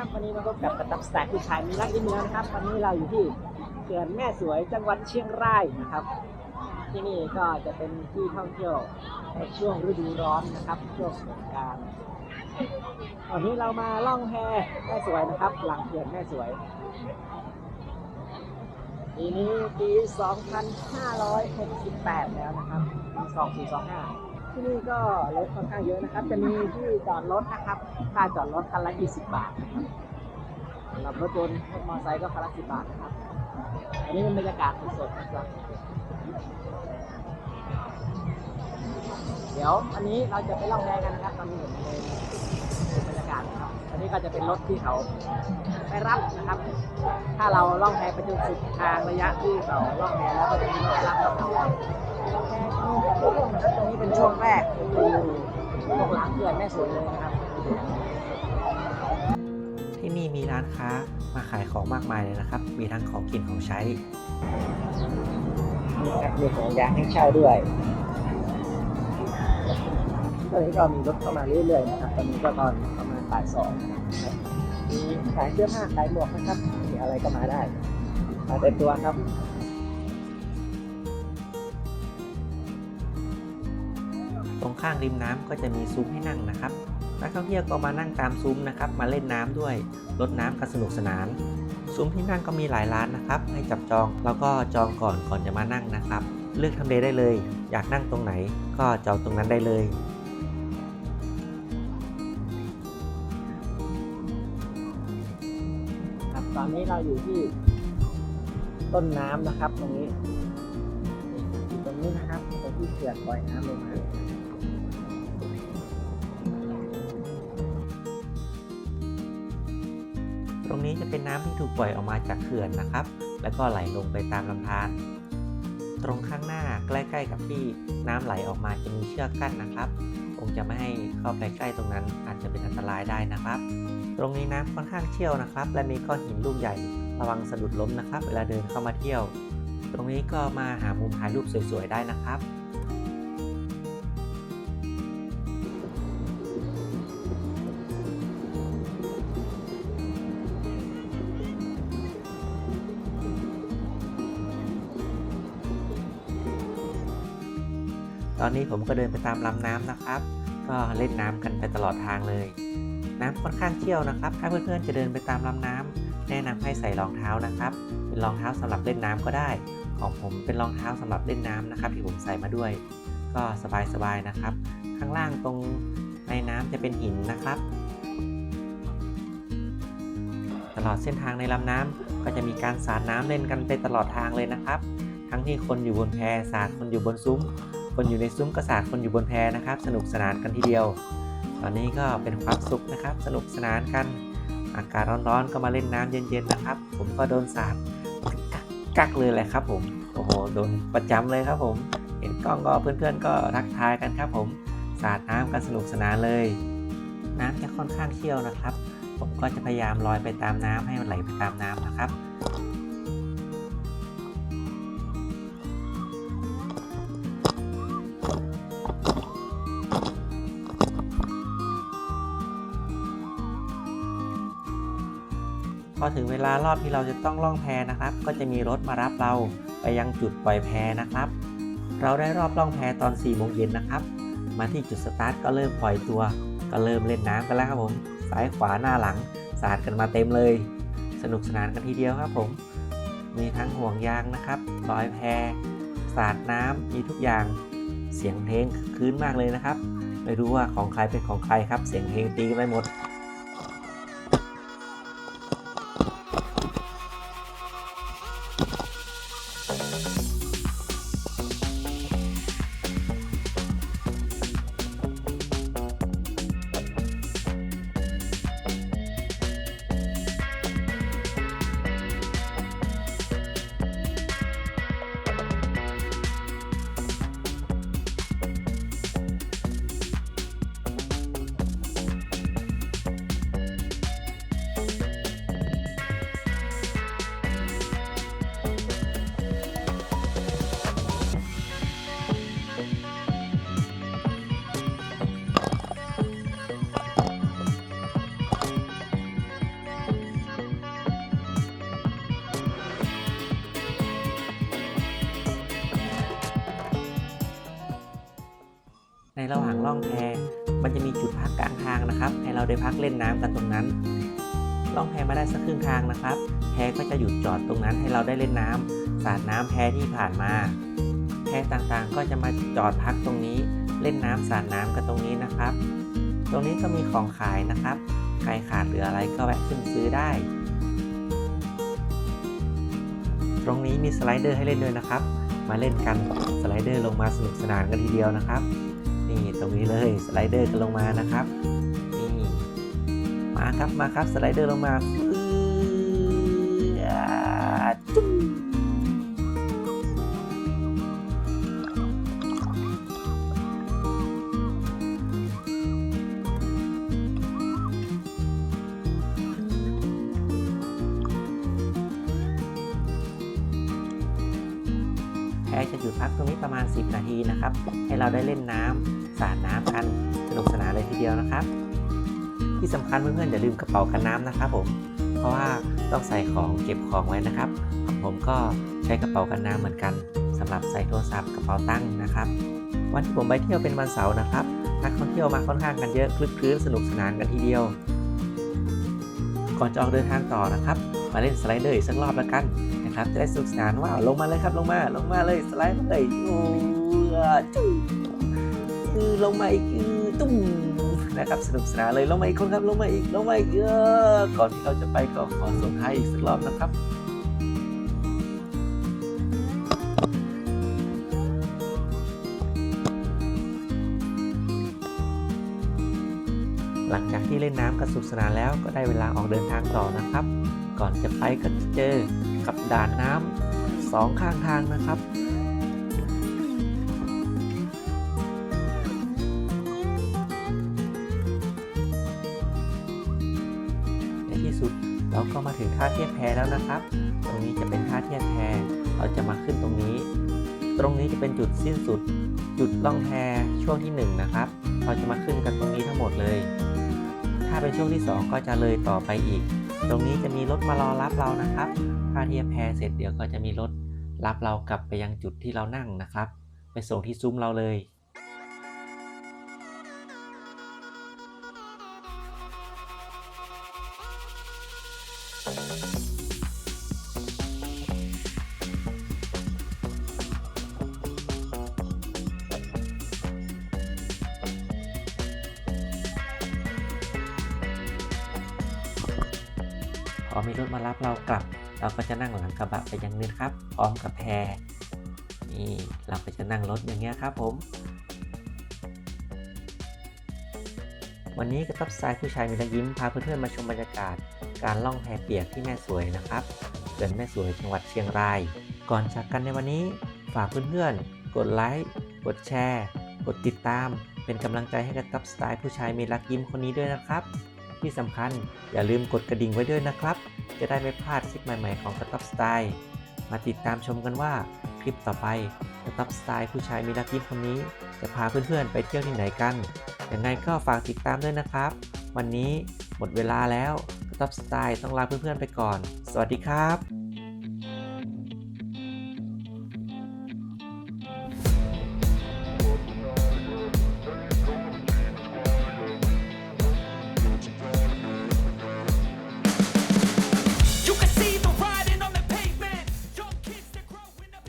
ครับ วันนี้มาพบกับกระตับแต็กผู้ชายมีรักที่เมืองนะครับวันนี้เราอยู่ที่เขื่อนแม่สวยจังหวัดเชียงรายนะครับ ที่นี่ก็จะเป็นที่ท่องเที่ยวในช่วงฤดูร้อนนะครับช่วงสงกรารวันนี้เรามาล่องแพแม่สวยนะครับ หลังเขื่อนแม่สวยปีนี้ปี 2568 แล้วนะครับปี2425 ที่นี่ก็รถค่อนข้างเยอะนะครับ จะมีที่จอดรถนะครับ ค่าจอดรถคันละ20 บาทนะครับสำหรับรถยนต์รถมอเตอร์ไซค์ก็คันละ10บาทนะครับ อันนี้เป็นบรรยากาศสดๆนะครับ เดี๋ยวอันนี้เราจะไปล่องแพกันนะครับ ตอนนี้เห็นเลยบรรยากาศนะครับ อันนี้ก็จะเป็นรถที่เขาไปรับนะครับ ถ้าเราล่องแพไปจนสุดทางระยะที่เราล่องแพแล้วก็จะมีรถไปรับเรา กลับไปล่องแพที่นี่จะช่วงนะครับตรงนี้เป็นช่วงแรกคือช่วงหลังเขื่อนแม่สวยเลยนะครับที่นี่มีร้านค้ามาขายของมากมายเลยนะครับ มีทั้งของกินของใช้มีครับมีของยางให้เช่าด้วยตอนนี้ก็มีรถเข้ามาเรื่อยๆนะครับ ตอนนี้ก็ตอนประมาณบ่ายสองนะครับมีขายเสื้อผ้าขายหมวกนะครับ มีอะไรก็มาได้มาเต็มตัวครับ ข้างริมน้ำก็จะมีซุ้มให้นั่งนะครับนักท่องเที่ยวก็มานั่งตามซุ้มนะครับ มาเล่นน้ำด้วยรดน้ำกันสนุกสนาน ซุ้มที่นั่งก็มีหลายร้านนะครับ ให้จับจองแล้วก็จองก่อนก่อนจะมานั่งนะครับ เลือกทำเลได้เลย อยากนั่งตรงไหนก็จองตรงนั้นได้เลยครับตอนนี้เราอยู่ที่ต้นน้ำนะครับตรงนี้ตรงนี้นะครับตรงที่เขื่อนปล่อยน้ำลงมา ตรงนี้จะเป็นน้ำที่ถูกปล่อยออกมาจากเขื่อนนะครับ แล้วก็ไหลลงไปตามลำธาร ตรงข้างหน้าใกล้ๆกับที่น้ำไหลออกมาจะมีเชือกกั้นนะครับ คงจะไม่ให้เข้าไปใกล้ตรงนั้นอาจจะเป็นอันตรายได้นะครับ ตรงนี้น้ำค่อนข้างเชี่ยวนะครับ และมีก้อนหินลูกใหญ่ระวังสะดุดล้มนะครับ เวลาเดินเข้ามาเที่ยว ตรงนี้ก็มาหามุมถ่ายรูปสวยๆได้นะครับ ตอนนี้ผมก็เดินไปตามลำน้ำนะครับ ก็เล่นน้ำกันไปตลอดทางเลย น้ำค่อนข้างเชี่ยวนะครับ ถ้าเพื่อนๆจะเดินไปตามลำน้ำแนะนำให้ใส่รองเท้านะครับ เป็นรองเท้าสำหรับเล่นน้ำก็ได้ ของผมเป็นรองเท้าสำหรับเล่นน้ำนะครับ ที่ผมใส่มาด้วย ก็สบายๆนะครับ ข้างล่างตรงในน้ำจะเป็นหินนะครับ ตลอดเส้นทางในลำน้ำก็จะมีการสาดน้ำเล่นกันไปตลอดทางเลยนะครับ ทั้งที่คนอยู่บนแพสาดคนอยู่บนซุ้ม คนอยู่ในซุ้มกระสาคนอยู่บนแพนะครับ สนุกสนานกันทีเดียว ตอนนี้ก็เป็นความสุขนะครับ สนุกสนานกัน อากาศร้อนๆก็มาเล่นน้ำเย็นๆนะครับ ผมก็โดนสาดกักเลยแหละครับ ผมโอ้โหโดนประจำเลยครับ ผม เห็นกล้องก็เพื่อนๆ ก็ทักทายกันครับ ผมสาดน้ำกันสนุกสนานเลย น้ำจะค่อนข้างเชี่ยวนะครับ ผมก็จะพยายามลอยไปตามน้ำให้มันไหลไปตามน้ำนะครับ พอถึงเวลารอบที่เราจะต้องล่องแพนะครับ ก็จะมีรถมารับเราไปยังจุดปล่อยแพนะครับ เราได้รอบล่องแพตอน4โมงเย็นนะครับ มาที่จุดสตาร์ทก็เริ่มปล่อยตัว ก็เริ่มเล่นน้ำกันแล้วครับผมซ้ายขวาหน้าหลังสาดกันมาเต็มเลย สนุกสนานกันทีเดียวครับผม มีทั้งห่วงยางนะครับลอยแพสาดน้ำมีทุกอย่างเสียงเพลงคืนมากเลยนะครับ ไม่รู้ว่าของใครเป็นของใครครับ เสียงเพลงตีกันไปหมด ระหว่างล่องแพมันจะมีจุดพักกลางทางนะครับ ให้เราได้พักเล่นน้ำกันตรงนั้น ล่องแพมาได้สักครึ่งทางนะครับ แพก็จะหยุดจอดตรงนั้นให้เราได้เล่นน้ำสาดน้ำแพที่ผ่านมา แพต่างๆก็จะมาจอดพักตรงนี้ เล่นน้ำสาดน้ำกันตรงนี้นะครับ ตรงนี้ก็มีของขายนะครับ ใครขาดเหลืออะไรก็แวะขึ้นซื้อได้ ตรงนี้มีสไลเดอร์ให้เล่นด้วยนะครับ มาเล่นกันสไลเดอร์ลงมาสนุกสนานกันทีเดียวนะครับ นี่ตรงนี้เลยสไลเดอร์กันลงมานะครับนี่มาครับมาครับสไลเดอร์ลงมาฟื้ดจุ๊บแพจะหยุดพักตรงนี้ประมาณ 10 นาทีนะครับ ให้เราได้เล่นน้ำ สาดน้ำกันสนุกสนานเลยทีเดียวนะครับ ที่สำคัญเพื่อนๆอย่าลืมกระเป๋ากันน้ำนะครับผมเพราะว่าต้องใส่ของเก็บของไว้นะครับ ผมก็ใช้กระเป๋ากันน้ำเหมือนกันสำหรับใส่โทรศัพท์กระเป๋าตั้งนะครับ วันที่ผมไปเที่ยวเป็นวันเสาร์นะครับนักท่องเที่ยวมาค่อนข้างกันเยอะคลึกคลื้นสนุกสนานกันทีเดียว ก่อนจะออกเดินทางต่อนะครับ มาเล่นสไลเดอร์อีกสักรอบแล้วกันนะครับ จะได้สนุกสนานว้าวลงมาเลยครับลงมาลงมาเลยสไลด์เลยโอ้จุ๊ บอือลงมาอีกอือตุ้มนะครับสนุกสนานเลยลงมาอีกคนครับลงมาอีกลงมาอีกเออก่อนที่เราจะไปก็ขอส่งท้ายอีกสักรอบนะครับหลังจากที่เล่นน้ำกันสนุกสนานแล้วก็ได้เวลาออกเดินทางต่อนะครับ ก่อนจะไปก็จะเจอกับด่านน้ำสองข้างทางนะครับ ก็มาถึงท่าเทียบแพแล้วนะครับ ตรงนี้จะเป็นท่าเทียบแพเราจะมาขึ้นตรงนี้ ตรงนี้จะเป็นจุดสิ้นสุด จุดล่องแพช่วงที่หนึ่งนะครับ เราจะมาขึ้นกันตรงนี้ทั้งหมดเลย ถ้าเป็นช่วงที่ 2 ก็จะเลยต่อไปอีก ตรงนี้จะมีรถมารอรับเรานะครับถ้าเทียบแพเสร็จเดี๋ยวก็จะมีรถรับเรากลับไปยังจุดที่เรานั่งนะครับ ไปส่งที่ซุ้มเราเลย พอมีรถมารับเรากลับ เราก็จะนั่งหลังกระบะไปยังนี้นครับ พร้อมกับแพรนี่เราก็จะนั่งรถอย่างเงี้ยครับผม วันนี้กระต๊อบสไตล์ผู้ชายมีรอยยิ้มพาเพื่อนๆมาชมบรรยากาศ การล่องแพเปียกที่แม่สวยนะครับเขื่อนแม่สวยจังหวัดเชียงราย ก่อนจากกันในวันนี้ฝากเพื่อนๆ กดไลค์ กดแชร์ กดติดตาม เป็นกำลังใจให้กับตับสไตล์ผู้ชายมีรักยิ้มคนนี้ด้วยนะครับ ที่สำคัญอย่าลืมกดกระดิ่งไว้ด้วยนะครับ จะได้ไม่พลาดคลิปใหม่ๆของกระตับสไตล์มาติดตามชมกันว่าคลิปต่อไปกระตับสไตล์ผู้ชายมีรักยิ้มคนนี้ จะพาเพื่อนๆไปเที่ยวที่ไหนกันยังไงก็ฝากติดตามด้วยนะครับ วันนี้หมดเวลาแล้วกระตับสไตล์ต้องลาเพื่อนๆไปก่อน สวัสดีครับ